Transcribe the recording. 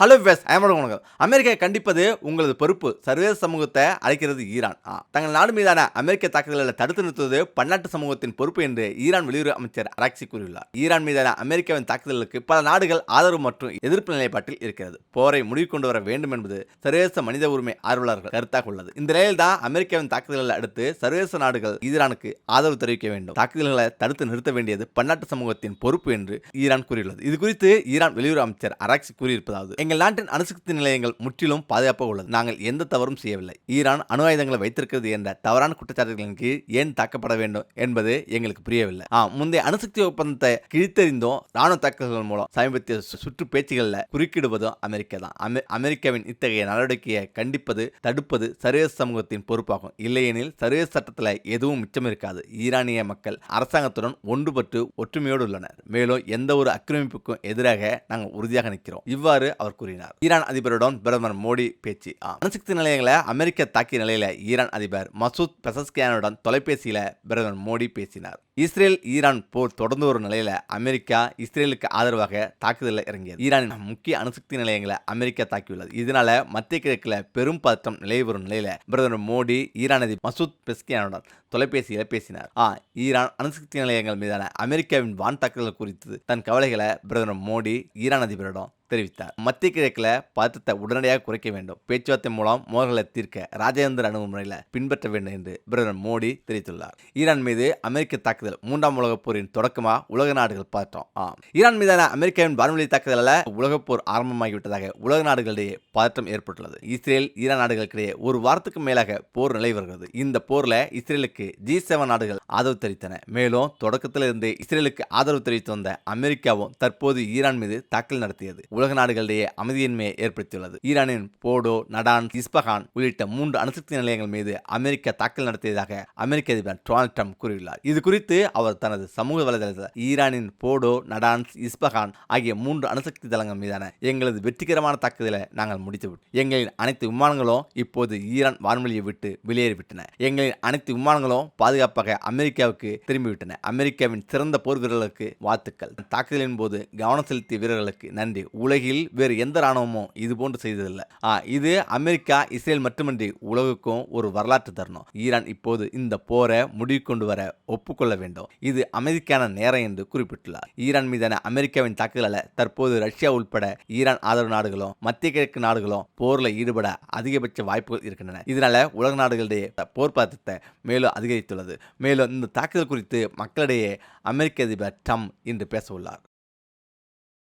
Hello வெஸ் வணக்கம் America கண்டிப்பது உங்களது பொறுப்பு. சர்வதேச சமூகத்தை அழைக்கிறது ஈரான். தங்கள் நாடு மீதான அமெரிக்க தாக்குதல்களை தடுத்து நிறுத்துவது பன்னாட்டு சமூகத்தின் பொறுப்பு என்று ஈரான் வெளியுறவு அமைச்சர் அராக்சி கூறியுள்ளார். ஈரான் மீதான அமெரிக்காவின் தாக்குதலுக்கு பல நாடுகள் ஆதரவு மற்றும் எதிர்ப்பு நிலைப்பாட்டில் இருக்கிறது. போரை முடிவு கொண்டு வர வேண்டும் என்பது சர்வதேச மனித உரிமை ஆர்வலர்கள் கருத்தாக உள்ளது. இந்த நிலையில் தான் அமெரிக்காவின் தாக்குதல்களை அடுத்து சர்வதேச நாடுகள் ஈரானுக்கு ஆதரவு தெரிவிக்க வேண்டும். தாக்குதல்களை தடுத்து நிறுத்த வேண்டியது பன்னாட்டு சமூகத்தின் பொறுப்பு என்று ஈரான் கூறியுள்ளது. இது குறித்து ஈரான் வெளியுறவு அமைச்சர் அராக்சி கூறியிருப்பதாவது எங்கள் நாட்டின் அணுசக்தி நிலையங்கள் முற்றிலும் பாதுகாப்பாக உள்ளது. நாங்கள் எந்த தவறும் செய்யவில்லை. ஈரான் அணு ஆயுதங்களை வைத்திருக்கிறது என்ற தவறான குற்றச்சாட்டுகளின் கீழ் ஏன் தாக்கப்பட வேண்டும் என்பது எங்களுக்கு புரியவில்லை. ஆ முந்தைய அணுசக்தி ஒப்பந்தத்தை கிழித்தறிந்தோம். ராணுவ தாக்குதல்கள் மூலம் சமீபத்திய சுற்று பேச்சுகளில் குறுக்கிடுவதும் அமெரிக்கா தான். அமெ- அமெரிக்காவின் இத்தகைய நடவடிக்கையை கண்டிப்பது தடுப்பது சர்வதேச சமூகத்தின் பொறுப்பாகும். இல்லையெனில் சர்வதேச சட்டத்தில் எதுவும் மிச்சம் இருக்காது. ஈரானிய மக்கள் அரசாங்கத்துடன் ஒன்றுபட்டு ஒற்றுமையோடு உள்ளனர். மேலும் எந்த ஒரு ஆக்கிரமிப்புக்கும் எதிராக நாங்கள் உறுதியாக நிற்கிறோம். இவ்வாறு அவர் கூறினார். ஈரான் அதிபருடன் பிரதமர் மோடி பேச்சு. அணுசக்தி நிலையங்களை அமெரிக்கா தாக்கிய நிலையில ஈரான் அதிபர் மசூத் பெசஸ்கியானுடன் தொலைபேசியில பிரதமர் மோடி பேசினார். இஸ்ரேல் ஈரான் போர் தொடர்ந்து ஒரு நிலையில அமெரிக்கா இஸ்ரேலுக்கு ஆதரவாக தாக்குதலில் இறங்கியது. ஈரானின் முக்கிய அணுசக்தி நிலையங்களை அமெரிக்கா தாக்கியுள்ளது. இதனால மத்திய கிழக்கில் பெரும் பதற்றம் நிலவி வரும் நிலையில பிரதமர் மோடி ஈரான் அதிபர் மசூத் பெஸ்கியானுடன் தொலைபேசியில் பேசினார். ஆ ஈரான் அணுசக்தி நிலையங்கள் மீதான அமெரிக்காவின் வான் தாக்குதல் குறித்து தன் கவலைகளை பிரதமர் மோடி ஈரான் அதிபரிடம் தெரிவித்தார். மத்திய கிழக்கில் பதற்றத்தை உடனடியாக குறைக்க வேண்டும். பேச்சுவார்த்தை மூலம் மோதல்களை தீர்க்க ராஜேந்திர அணுகுமுறையில் பின்பற்ற வேண்டும் என்று பிரதமர் மோடி தெரிவித்துள்ளார். ஈரான் மீது அமெரிக்க தாக்குதல் மூன்றாம் உலகப் போரின் தொடக்கமா உலக நாடுகள் பதற்றம்? ஆம். ஈரான் மீதான அமெரிக்காவின் வான்வெளி தாக்குதலால் உலகப் போர் ஆரம்பமாகிவிட்டதாக உலக நாடுகளிடையே பதற்றம் ஏற்பட்டுள்ளது. இஸ்ரேல் ஈரான் நாடுகளுக்கிடையே ஒரு வாரத்துக்கு மேலாக போர் நிலை வருகிறது. இந்த போர்ல இஸ்ரேலுக்கு ஜி செவன் நாடுகள் ஆதரவு தெரிவித்தன. மேலும் தொடக்கத்திலிருந்து இஸ்ரேலுக்கு ஆதரவு தெரிவித்து வந்த அமெரிக்காவும் தற்போது ஈரான் மீது தாக்கல் நடத்தியது. உலக நாடுகளிடையே அமைதியின்மையை ஏற்படுத்தியுள்ளது. ஈரானின் போடோ நடான் இஸ்பஹான் உள்ளிட்ட மூன்று அணுசக்தி நிலையங்கள் மீது அமெரிக்கா தாக்கல் நடத்தியதாக அமெரிக்க அதிபர் டொனால்ட் ட்ரம்ப் கூறியுள்ளார். இது குறித்து அவர் தனது சமூக வலைதளத்தில் ஈரானின் போடோ நடான்ஸ் இஸ்பஹான் ஆகிய மூன்று அணுசக்தி தளங்கள் மீதான எங்களது வெற்றிகரமான தாக்குதலை நாங்கள் முடித்துவிட்டோம். எங்களின் அனைத்து விமானங்களும் இப்போது ஈரான் வான்வெளியை விட்டு வெளியேறிவிட்டன. எங்களின் அனைத்து விமானங்களும் பாதுகாப்பாக அமெரிக்காவுக்கு திரும்பிவிட்டன. அமெரிக்காவின் சிறந்த போர் வீரர்களுக்கு வாழ்த்துக்கள். தாக்குதலின் போது கவனம் செலுத்திய வீரர்களுக்கு நன்றி. உலகில் வேறு எந்த இராணுவமும் இது போன்று செய்ததில்லை. ஆ, இது அமெரிக்கா இஸ்ரேல் மட்டுமின்றி உலகுக்கும் ஒரு வரலாற்று தருணம். ஈரான் இப்போது இந்த போரை முடிவு கொண்டு வர ஒப்புக்கொள்ள வேண்டும். இது அமைதிக்கான நேரம் என்று குறிப்பிட்டுள்ளார். ஈரான் மீதான அமெரிக்காவின் தாக்குதலால் தற்போது ரஷ்யா உட்பட ஈரான் ஆதரவு நாடுகளும் மத்திய கிழக்கு நாடுகளும் போரில் ஈடுபட அதிகபட்ச வாய்ப்புகள் இருக்கின்றன. இதனால உலக நாடுகளிடையே போர் பதற்றத்தை மேலும் அதிகரித்துள்ளது. மேலும் இந்த தாக்குதல் குறித்து மக்களிடையே அமெரிக்க அதிபர் ட்ரம்ப் இன்று பேச உள்ளார்